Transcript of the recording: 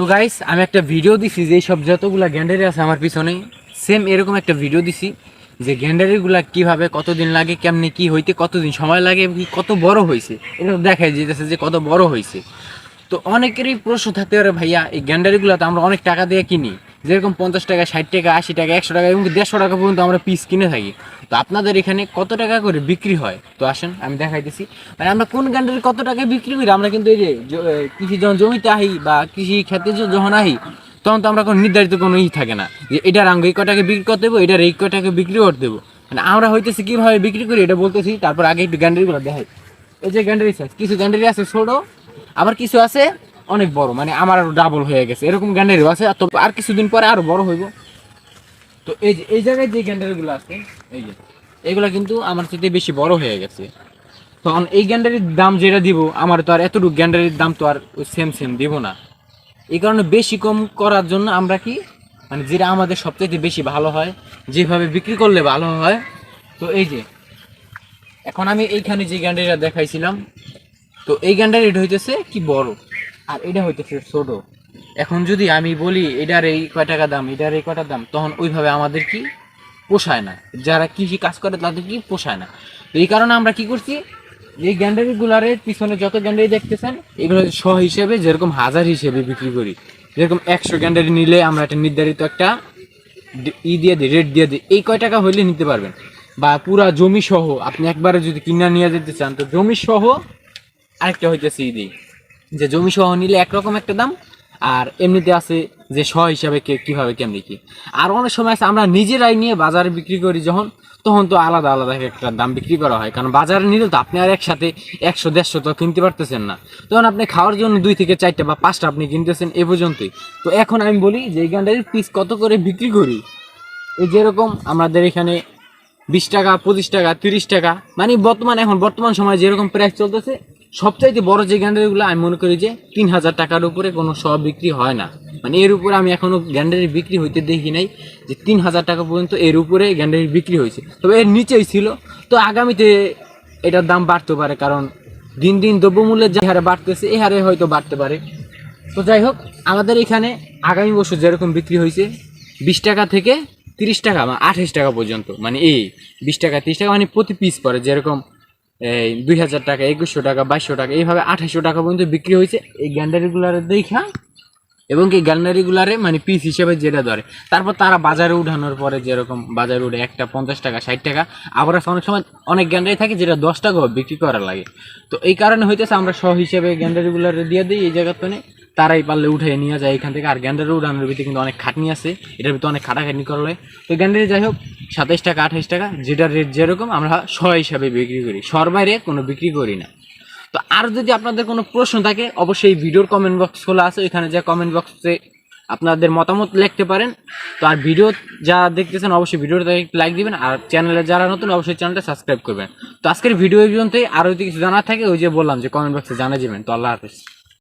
তো গাইস আমি একটা ভিডিও দিছি যে সব যতগুলো গ্যান্ডারি আছে আমার পিছনে সেম এরকম একটা ভিডিও দিছি যে গ্যান্ডারিগুলা কীভাবে, কতদিন লাগে, কেমনি কি হইতে, কতদিন সময় লাগে কত বড় হয়েছে এটা দেখাই যেতেছে যে কত বড় হয়েছে তো অনেকেরই প্রশ্ন থাকতে পারে, ভাইয়া, এই গ্যান্ডারিগুলো তো আমরা অনেক টাকা দিয়ে কিনি। যেরকম পঞ্চাশ টাকা, ষাট টাকা, আশি টাকা, একশো টাকা এবং দেড়শো টাকা পর্যন্ত আমরা পিস কিনে থাকি। তো আপনাদের এখানে কত টাকা করে বিক্রি হয়? তো আসেন, আমি দেখাইতেছি। মানে আমরা কোন গ্যান্ডারি কত টাকায় বিক্রি করি? আমরা কিন্তু এই যে কৃষি যখন জমিতে আহি বা কৃষি ক্ষেত্রে যখন আহি, তখন তো আমরা কোনো নির্ধারিত কোনো ই থাকে না। যে এটার আঙ্গ এই কটাকে বিক্রি করতে দেবো, এটার এই কটাকে বিক্রি করতে দেবো। মানে আমরা হইতেছি কীভাবে বিক্রি করি এটা বলতেছি, তারপর আগে একটু গ্যান্ডারিগুলো দেখাই। এই যে গ্যান্ডারি সাইজ কিছু গ্যান্ডারি আছে ছোটো, আবার কিছু আছে অনেক বড় মানে আমার আরও ডাবল হয়ে গেছে। এরকম গ্যান্ডারি আছে আর তো আর কিছুদিন পরে আরও বড় হইব। তো এই যে, এই জায়গায় যে গ্যান্ডারিগুলো আছে, এই যে, এগুলা কিন্তু আমার সাথে বেশি বড় হয়ে গেছে। তখন এই গ্যান্ডারির দাম যেটা দিব, আমার তো আর এতটুকু গ্যান্ডারির দাম তো আর সেম সেম দিব না। এই কারণে বেশি কম করার জন্য আমরা কি মানে যেটা আমাদের সবচেয়ে বেশি ভালো হয়, যেভাবে বিক্রি করলে ভালো হয়, তো এই যে, এখন আমি এইখানে যে গ্যান্ডারিটা দেখাইছিলাম, তো এই গ্যান্ডারিটা হইতেছে কি বড়? আর এটা হইতেছে ছোট। এখন যদি আমি বলি, এটার এই কয় টাকা দাম, এটার এই কয়টা দাম, তখন ওইভাবে আমাদের কি পোষায় না। যারা কৃষি কাজ করে, তাদের কি পোষায় না। তো এই কারণে আমরা কি করছি, এই গ্যান্ডারি গুলারের পিছনে যত গ্যান্ডারি দেখতেছেন, এগুলো শ হিসেবে, যেরকম হাজার হিসেবে বিক্রি করি। যেরকম একশো গ্যান্ডারি নিলে আমরা একটা নির্ধারিত একটা ই দিয়ে দিই রেট দিয়ে দিই। এই কয় টাকা হইলে নিতে পারবেন। বা পুরা জমি সহ, আপনি একবারে যদি কিনা নিয়ে যেতে চান, তো জমি সহ আরেকটা হইতেছে ইদি যে জমি সহ নিলে একরকম একটা দাম, আর এমনিতে আছে যে শ হিসাবে কে কীভাবে, কেমনি কি। আর অনেক সময় আছে আমরা নিজেরাই নিয়ে বাজারে বিক্রি করি যখন, তখন তো আলাদা আলাদা একটা দাম বিক্রি করা হয়। কারণ বাজারে নিলে তো আপনি আর একসাথে একশো, দেড়শো তো কিনতে পারতেছেন না। তখন আপনি খাওয়ার জন্য দুই থেকে চারটা বা পাঁচটা আপনি কিনতেছেন এ পর্যন্তই। তো এখন আমি বলি যে এই পিস কত করে বিক্রি করি? এই যেরকম আমাদের এখানে বিশ টাকা, পঁচিশ টাকা, তিরিশ টাকা। মানে বর্তমান এখন, বর্তমান সময়ে যেরকম প্রাইস চলতেছে, সবচাইতে বড় যে গ্যান্ডারিগুলো আমি মনে করি যে তিন হাজার টাকার উপরে কোনো সব বিক্রি হয় না। মানে এর উপরে আমি এখনও গ্যান্ডারি বিক্রি হইতে দেখি নাই যে তিন হাজার টাকা পর্যন্ত এর উপরে গ্যান্ডারি বিক্রি হয়েছে। তবে এর নিচেই ছিল। তো আগামীতে এটার দাম বাড়তে পারে, কারণ দিন দিন দ্রব্যমূল্যের যে হারে বাড়তেছে এই হারে হয়তো বাড়তে পারে। তো যাই হোক, আমাদের এখানে আগামী বছর যেরকম বিক্রি হয়েছে, বিশ টাকা থেকে তিরিশ টাকা বা আঠাশ টাকা পর্যন্ত মানে এই বিশ টাকা, তিরিশ টাকা মানে প্রতি পিস পরে যেরকম, এই দুই হাজার টাকা, একুশশো টাকা, বাইশশো টাকা, এইভাবে আঠাশশো টাকা পর্যন্ত বিক্রি হয়েছে এই গ্যান্ডারিগুলার দেখা এবং এই গ্যান্ডারিগুলারে মানে পিস হিসেবে যেটা ধরে। তারপর তারা বাজারে উঠানোর পরে যেরকম বাজারে উঠে একটা পঞ্চাশ টাকা, ষাট টাকা, আবার অনেক সময় অনেক গ্যান্ডারি থাকে যেটা দশ টাকাও বিক্রি করা লাগে। তো এই কারণে হইতেছে আমরা শ হিসেবে গ্যান্ডারিগুলারে দিয়ে দিই এই জায়গার জায়গাতে তারাই পারলে উঠে নিয়ে যায় এখান থেকে। আর গ্যান্ডারি উঠানোর ভিতরে কিন্তু অনেক খাটনি আছে, এটার ভিতরে অনেক খাটাখাটনি করা হয় তো গ্যান্ডারে যাই হোক, সাতাইশ টাকা, আঠাইশ টাকা যেটার রেট যেরকম, আমরা শ হিসাবে বিক্রি করি। সর বাইরে কোনো বিক্রি করি না। তো আর যদি আপনাদের কোনো প্রশ্ন থাকে, অবশ্যই ভিডিওর কমেন্ট বক্স খোলা আছে। ওইখানে যে কমেন্ট বক্সে আপনাদের মতামত লিখতে পারেন। তো আর ভিডিও যা দেখতেছেন, অবশ্যই ভিডিওটা লাইক দিবেন। আর চ্যানেলে যারা নতুন, অবশ্যই চ্যানেলটা সাবস্ক্রাইব করবেন। তো আজকের ভিডিও পর্যন্তই। আরও যদি কিছু জানার থাকে, ওই যে বললাম যে কমেন্ট বক্সে জানা যাবেন তো আল্লাহ হাফিজ।